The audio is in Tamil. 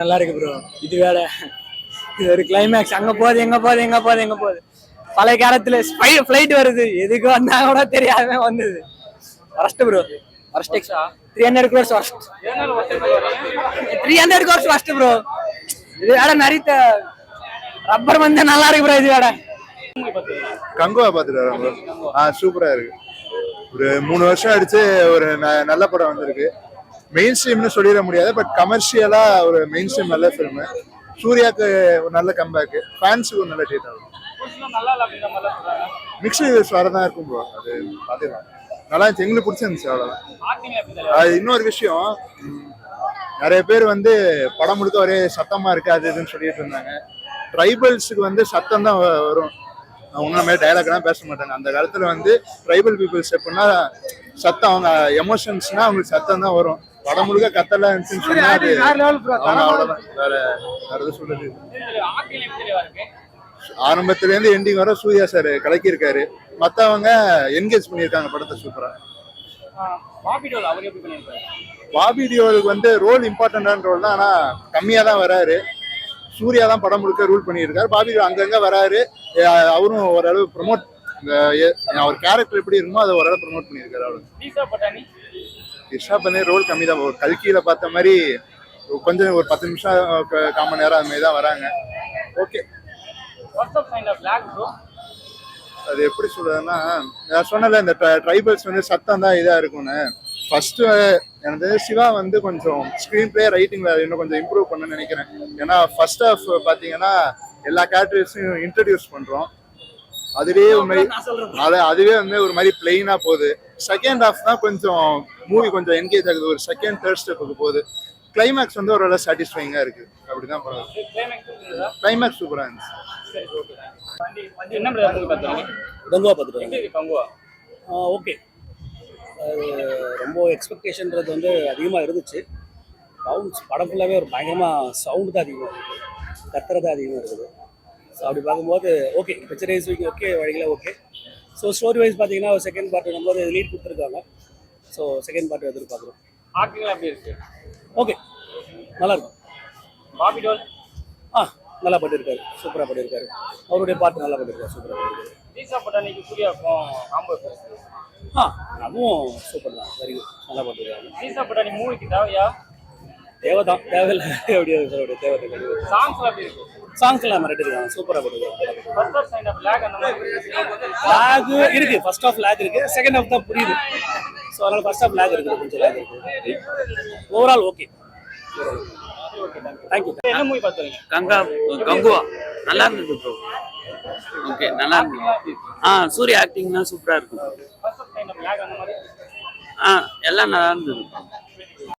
நல்லா இருக்கு ப்ரோ இது வேற. இது ஒரு கிளைமேக்ஸ் அங்க போகுது எங்க போகுது எங்க போகுது எங்க போகுது. பழைய காலத்துல ஃபிளைட் வருது. எதுக்கு வந்தா கூட தெரியாம வந்தது. First bro first three hundred crores first three hundred crores first bro இது வேற நிறைய ரப்பர் வந்து நல்லா இருக்கு ப்ரோ இது வேற. கங்குவா பார்த்துட்டு வரேன் ப்ரோ ஆ சூப்பரா இருக்கு. ஒரு மூணு வருஷம் அடிச்சு ஒரு ந- நல்ல படம் வந்திருக்கு. மெயின் ஸ்ட்ரீம்னு சொல்லிட முடியாது பட் கமர்ஷியலா ஒரு மெயின் ஸ்ட்ரீம் நல்ல ஃபிலிம் சூர்யாக்கு ஒரு நல்ல கம்பேக் ஃபேன்ஸுக்கு ஒரு நல்ல டேட் ஆகும். மிக்ஸ் ரிவ்யூஸ் வரதான் இருக்கும் ப்ரோ அது பார்த்துக்கலாம் நல்லா இருந்துச்சு. எங்களுக்கு பிடிச்சிருந்துச்சு அவ்வளோதான் அது இன்னொரு விஷயம். நிறைய பேர் வந்து படம் முழுக்க ஒரே சத்தமாக இருக்கு அது இதுன்னு சொல்லிட்டு இருந்தாங்க. ட்ரைபல்ஸுக்கு வந்து சத்தம் தான் வரும். அவங்க மாதிரி டைலாக்லாம் பேச மாட்டாங்க அந்த காலத்தில் வந்து ட்ரைபல் பீப்புள்ஸ் எப்படின்னா சத்தம் அவங்க எமோஷன்ஸ்னால் அவங்களுக்கு சத்தம் தான் வரும். படம் முழுக்க கத்தலாம் இருந்துச்சுன்னு சொன்னா அது அவ்வளவுதான். வேற வேற எதுவும் சொல்றது. ஆரம்பத்துல இருந்து எண்டிங் வர சூர்யா சார் கலக்கியிருக்காரு. மத்தவங்க என்கேஜ் பண்ணியிருக்காங்க படத்தை சூப்பரா பாபி டியோலுக்கு வந்து ரோல் இம்பார்ட்டன்டான ரோல் தான். ஆனா கம்மியா தான் வராரு. சூர்யா தான் படம் முழுக்க ரூல் பண்ணியிருக்காரு. பாபி அங்கங்க வராரு. அவரும் ஓரளவு ப்ரொமோட் இந்த எ- அவர் கேரக்டர் எப்படி இருக்குமோ அதை ஓரளவு ப்ரொமோட் பண்ணியிருக்காரு அவ்வளவு இஷா பண்ணி ரோல் கம்மி தான். ஒரு கல்கியில பார்த்த மாதிரி கொஞ்சம் ஒரு பத்து நிமிஷம் கால் மணி நேரம் அது மாதிரி தான் வராங்க. ஓகே அது எப்படி சொல்றதுன்னா நான் சொன்னல இந்த ட்ரைபல்ஸ் வந்து சத்தம் தான் இதா இருக்கும்னு. ஃபர்ஸ்ட் எனக்கு தெரிஞ்சு சிவா வந்து கொஞ்சம் ஸ்க்ரீன் பிளே ரைட்டிங்ல இன்னும் கொஞ்சம் இம்ப்ரூவ் பண்ண நினைக்கிறேன். ஏன்னா ஃபர்ஸ்ட் ஹாஃப் பாத்தீங்கன்னா எல்லா கேரக்டர்ஸையும் இன்ட்ரடியூஸ் பண்றோம். அதுவே ஒரு மாதிரி அது அதுவே வந்து ஒரு மாதிரி பிளெயினா போகுது. செகண்ட் ஹாஃப் தான் கொஞ்சம் மூவி கொஞ்சம் என்கேஜ் ஆகுது. ஒரு செகண்ட் தேர்ட் ஸ்டெப்புக்கு போகுது. கிளைமேக்ஸ் வந்து ஒரு சாட்டிஸ்ஃபைங்கா இருக்கு. அப்படிதான் படம். கிளைமேக்ஸ் சூப்பரா இருந்துச்சு. ஓகே அது ரொம்ப எக்ஸ்பெக்டேஷன்றது வந்து அதிகமாக இருந்துச்சு. சவுண்ட்ஸ் படம் ஃபுல்லாகவே ஒரு பயங்கரமாக சவுண்டு தான் அதிகமாக இருக்குது கத்துறது தான் அதிகமாக இருக்குது. ஸோ அப்படி பார்க்கும்போது ஓகே பிக்சர் வைஸ் ஓகே வழிகளை ஓகே ஸோ ஸ்டோரி வைஸ் பார்த்தீங்கன்னா ஒரு செகண்ட் பார்ட் வரும்போது லீட் கொடுத்துருக்காங்க. ஸோ செகண்ட் பார்ட் எதிர்பார்க்குறோம். ஓகே நல்லா இருக்கும் ஆ நல்லா பண்ணியிருக்காரு சூப்பராக பண்ணியிருக்காரு அவருடைய பாட்டு நல்லா பண்ணியிருக்காரு சூப்பராக பண்ணியிருக்காரு ஆ அதுவும் சூப்பர் தான். வெரி குட் நல்லா பண்ணிருக்காங்க தேவை தான் தேவையில்லை அப்படியே சொல்ல தேவை கிடையாது சாங்ஸ் எல்லாம் இருக்காங்க சூப்பராக பண்ணிருக்காங்க லேக் இருக்கு. ஃபர்ஸ்ட் ஆஃப் லேக் இருக்கு. செகண்ட் ஆஃப் தான் புரியுது. ஸோ அதனால ஃபர்ஸ்ட் ஆஃப் லேக் இருக்குது. கொஞ்சம் லேக் இருக்கு ஓவரால் ஓகே தேங்க்யூ கங்கா கங்குவா. நல்லா இருந்தது ப்ரோ ஓகே நல்லா இருந்தது. ஆ சூர்யா ஆக்டிங்னா சூப்பரா இருக்கும். ஆ எல்லாம் நல்லா இருந்தது.